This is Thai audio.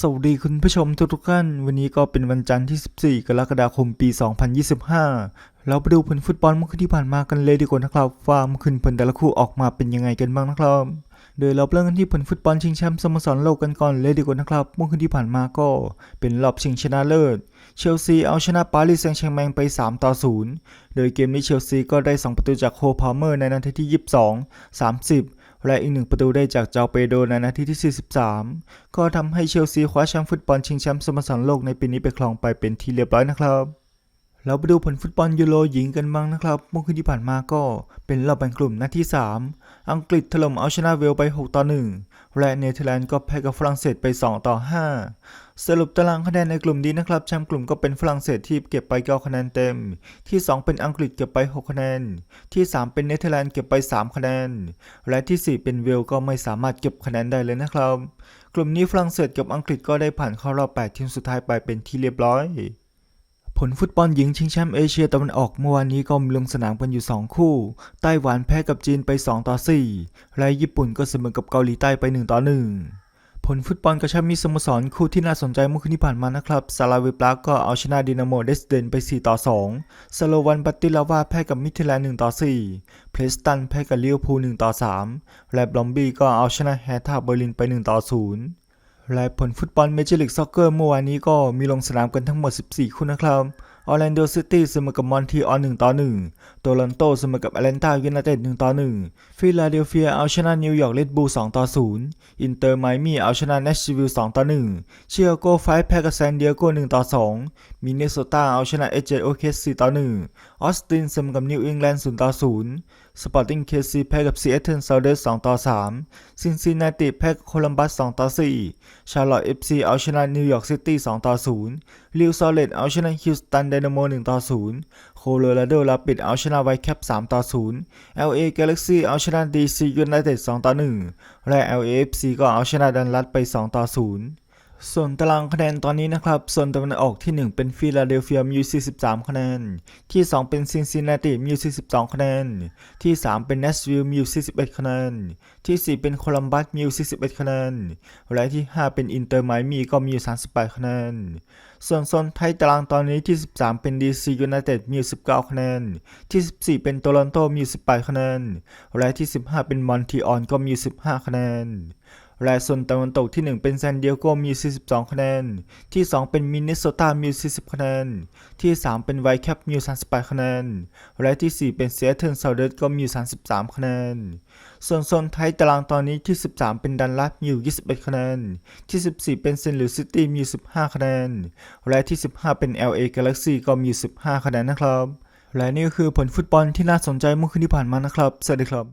สวัสดีคุณผู้ชมทุกท่าน วันนี้ก็เป็นวันจันทร์ที่ 14 กรกฎาคมปี 2025 เราไปดูผลฟุตบอลเมื่อคืนที่ผ่านมากันเลยดีกว่านะครับว่าเมื่อคืนผลแต่ละคู่ออกมาเป็นยังไงกันบ้างนะครับ โดยเราเริ่มกันที่ผลฟุตบอลชิงแชมป์สโมสรโลกกันก่อนเลยดีกว่านะครับ เมื่อคืนที่ผ่านมาก็เป็นรอบชิงชนะเลิศ เชลซีเอาชนะปารีสแซงต์แชร์แมงไป 3 ต่อ 0 โดยเกมนี้เชลซีก็ได้ 2 ประตูจากโคพาเมอร์ในนาทีที่ 22 30 และอีกหนึ่งประตูได้จากเจ้าเปโดในนาทีที่ 43 ก็ทำให้เชลซีคว้าแชมป์ฟุตบอลชิงแชมป์สโมสรโลกในปีนี้ไปครองไปเป็นที่เรียบร้อยนะครับ เราไปดูผลฟุตบอลยูโรหญิงกันบ้างนะครับ เมื่อคืนที่ผ่านมาก็เป็นรอบแบ่งกลุ่มนัดที่ 3 อังกฤษถล่มเอาชนะเวลไป 6 ต่อ 1 และเนเธอร์แลนด์ก็แพ้กับฝรั่งเศสไป 2 ต่อ 5 สรุปตารางคะแนนในกลุ่มดีนะครับแชมป์กลุ่มก็เป็นฝรั่งเศสที่เก็บไป9คะแนนเต็ม ที่ 2 เป็นอังกฤษเก็บไป 6 คะแนน ที่ 3 เป็นเนเธอร์แลนด์เก็บไป 3 คะแนน และที่ 4 เป็นเวลก็ไม่สามารถเก็บคะแนนได้เลยนะครับ กลุ่มนี้ฝรั่งเศสกับอังกฤษก็ได้ผ่านเข้ารอบ 8 ทีมสุดท้ายไปเป็นที่เรียบร้อย ลฟุตบอลหญิงชิงแชมป์เอเชียตะวันออกเมื่อวานนี้ก็มีลงสนามกันอยู่ 2 คู่ ไต้หวันแพ้กับจีนไป 2 ต่อ 4 และญี่ปุ่นก็เสมอกับเกาหลีใต้ไป 1 ต่อ 1 ผลฟุตบอลกระชับมีสโมสรคู่ที่น่าสนใจเมื่อคืนที่ผ่านมานะครับซาลาเวปลาก็เอาชนะดินาโมเดสเดนไป 4 ต่อ 2 สโลวันบัตติลาวาแพ้กับมิทิแลนด์1ต่อ 4 เพลสตันแพ้กับเลิเวพู1ต่อ 3 และบลอมบี้ก็เอาชนะแฮท่าเบอร์ลินไป 1 ต่อ 0 และผลฟุตบอลเมเจอร์ลีกซ็อกเกอร์เมื่อวานนี้ก็มีลงสนามกันทั้งหมด 14 คู่นะครับออร์แลนโดซิตี้เสมอกับมอนทีออน1ต่อ1โตลอนโตเสมอกับแอตแลนตายูไนเต็ด1ต่อ1ฟิลาเดลเฟียเอาชนะนิวยอร์กเรดบูล2ต่อ0อินเตอร์ไมมี่เอาชนะเนชวิล2ต่อ1เชียโกไฟแพ้กับแซนเดิเอโก1ต่อ2มินเนโซตาเอาชนะเอเจโอเคส4ต่อ1ออสตินเสมอกับนิวอิงแลนด์0ต่อ0สปอร์ติ้งเคซีแพ้กับซีแอตเทิลซาวเดอร์2ต่อ3ซินซินนาติแพ้กับโคลัมบัส2ต่อ4ชาร์ลอตเอฟซีเอาชนะนิวยอร์กซิตี้2ต่อ0ลิวซอเลตเอาชนะฮิวสตันไดนาโม1ต่อ0โคโลราโดราปิดเอาชนะไวท์แคป3ต่อ0 LA Galaxy เอาชนะ DC United 2ต่อ1และ LAFC ก็เอาชนะดันลัดไป2ต่อ0 ส่วนตารางคะแนนตอนนี้นะครับ ส่วนตะวันออกที่ 1 เป็นฟิลาเดลเฟียมีอยู่43คะแนน ที่ 2 เป็นซินซินนาติมีอยู่42คะแนน ที่ 3 เป็นเนสวิลมีอยู่41คะแนน ที่ 4 เป็นโคลัมบัสมีอยู่41คะแนน และที่ 5 เป็นอินเตอร์ไมมีก็มีอยู่38คะแนน ส่วนโซนไทยตารางตอนนี้ที่ 13 เป็น DC United มีอยู่19คะแนน ที่ 14 เป็นโตลอนโตมีอยู่18คะแนน และที่ 15 เป็นมอนทีออนก็มีอยู่15คะแนน และโซนตะวันตกที่ 1 เป็นซานดิเอโกมี 42 คะแนน ที่ 2 เป็นมินนิโซตา มี 40 คะแนน ที่ 3 เป็นไวท์แคปมี 38 คะแนน และที่ 4 เป็นเซียเทิลซาวเดอร์ก็มี 33 คะแนน ส่วนโซนไทยตารางตอนนี้ที่ 13 เป็นดันลัดมีอยู่ 21 คะแนน ที่ 14 เป็นเซนต์หลุยส์ซิตี้มี 15 คะแนน และที่ 15 เป็น LA Galaxy ก็มี 15 คะแนนนะครับ และนี่ก็คือผลฟุตบอลที่น่าสนใจเมื่อคืนที่ผ่านมานะครับ สวัสดีครับ